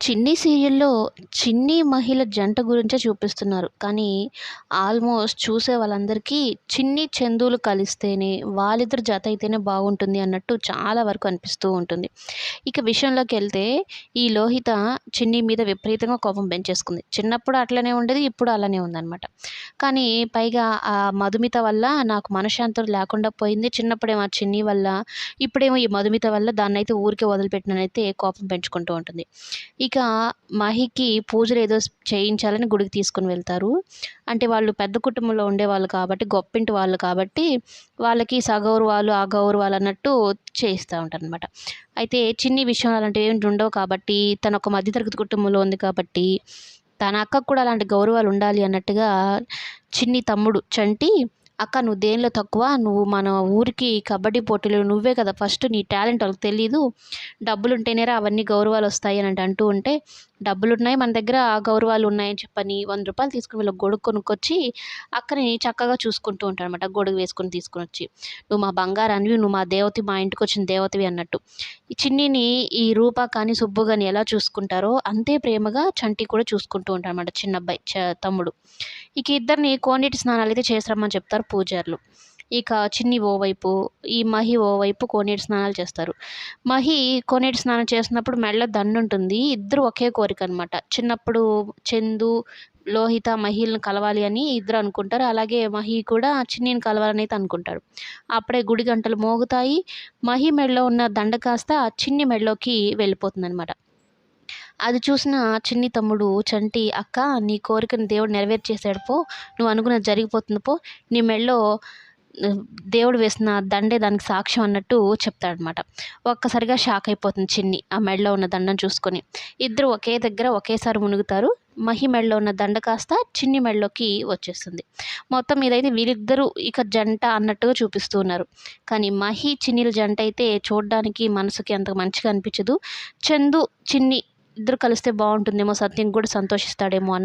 చిన్ని సీరియల్‌లో చిన్ని మహిళ జంట గురించే చూపిస్తున్నారు. కానీ ఆల్మోస్ట్ చూసే వాళ్ళందరికీ చిన్ని, చందులు కలిస్తేనే వాళ్ళిద్దరు జత అయితేనే బాగుంటుంది అన్నట్టు చాలా వరకు అనిపిస్తూ ఉంటుంది. ఇక విషయంలోకి వెళ్తే ఈ లోహిత చిన్ని మీద విపరీతంగా కోపం పెంచేసుకుంది. చిన్నప్పుడు అట్లనే ఉండేది. ఇప్పుడు అలానే ఉందన్నమాట కానీ పైగా ఆ మధుమిత వల్ల నాకు మనశ్శాంతి లేకుండా పోయింది. చిన్నప్పుడేమో ఆ చిన్ని వల్ల, ఇప్పుడేమో ఈ మధుమిత వల్ల దాన్నైతే ఊరికే వదిలిపెట్టినైతే కోపం పెంచుకుంటూ ఉంటుంది. ఇక మహికి పూజలు ఏదో చేయించాలని గుడికి తీసుకొని వెళ్తారు. అంటే వాళ్ళు పెద్ద కుటుంబంలో ఉండేవాళ్ళు కాబట్టి, గొప్పింటి వాళ్ళు కాబట్టి, వాళ్ళకి సగౌరవాలు, అగౌరవాలు అన్నట్టు చేయిస్తూ ఉంటారనమాట. అయితే చిన్ని విషయం అలాంటివి ఏమి ఉండవు కాబట్టి, తన ఒక మధ్యతరగతి కుటుంబంలో ఉంది కాబట్టి, తన అక్కకు కూడా అలాంటి గౌరవాలు ఉండాలి అన్నట్టుగా చిన్ని తమ్ముడు చంటి, "అక్క నువ్వు దేనిలో తక్కువ? నువ్వు మన ఊరికి కబడ్డీ పోటీలు నువ్వే కదా ఫస్ట్ నీ టాలెంట్ వాళ్ళకి తెలీదు. డబ్బులుంటేనేరా అవన్నీ గౌరవాలు వస్తాయి అని అంటూ ఉంటే, డబ్బులున్నాయి మన దగ్గర ఆ గౌరవాలు ఉన్నాయని చెప్పని వంద రూపాయలు తీసుకొని వీళ్ళకి గొడుగు కొనుక్కొచ్చి, అక్కని చక్కగా చూసుకుంటూ ఉంటాడనమాట. గొడుగు వేసుకొని తీసుకొనొచ్చి. "నువ్వు మా బంగారానివి. నువ్వు మా దేవతవి. మా ఇంటికి వచ్చిన దేవతవి" అన్నట్టు. ఈ చిన్నిని ఈ రూప కానీ, సుబ్బు కానీ ఎలా చూసుకుంటారో అంతే ప్రేమగా చంటి కూడా చూసుకుంటూ ఉంటాడనమాట చిన్నబ్బాయి చ తమ్ముడు. ఇక ఇద్దరిని కోనేటి స్నానాలు అయితే చేసిరమ్మని చెప్తారు పూజారులు. ఇక చిన్ని ఓవైపు, ఈ మహి ఓవైపు కోనేటి స్నానాలు చేస్తారు. మహి కోనేటి స్నానం చేసినప్పుడు మెడలో దండుంటుంది. ఇద్దరు ఒకే కోరిక అనమాట చిన్నప్పుడు చందు, లోహిత, మహిలను కలవాలి అని ఇద్దరు అనుకుంటారు. అలాగే మహి కూడా చిన్నిని కలవాలని అయితే అనుకుంటాడు. అప్పుడే గుడి గంటలు మోగుతాయి. మహి మెడలో ఉన్న దండ కాస్త చిన్ని మెడలోకి వెళ్ళిపోతుందనమాట. అది చూసిన చిన్ని తమ్ముడు చంటి, "అక్క నీ కోరికను దేవుడు నెరవేర్చేసాడు పో. నువ్వు అనుకున్నది జరిగిపోతుంది పో. నీ మెడలో దేవుడు వేసిన దండే దానికి సాక్ష్యం" అన్నట్టు చెప్తాడనమాట. ఒక్కసారిగా షాక్ అయిపోతుంది చిన్ని ఆ మెడలో ఉన్న దండను చూసుకొని. ఇద్దరు ఒకే దగ్గర ఒకేసారి మునుగుతారు. మహి మెడలో ఉన్న దండ కాస్త చిన్ని మెడలోకి వచ్చేస్తుంది. మొత్తం ఇదైతే వీరిద్దరూ ఇక జంట అన్నట్టుగా చూపిస్తూ ఉన్నారు. కానీ మహి, చిన్నిల జంట అయితే చూడ్డానికి మనసుకి అంత మంచిగా అనిపించదు. చందు, చిన్ని ఇద్దరు కలిస్తే బాగుంటుందేమో, సత్యం కూడా సంతోషిస్తాడేమో అన్న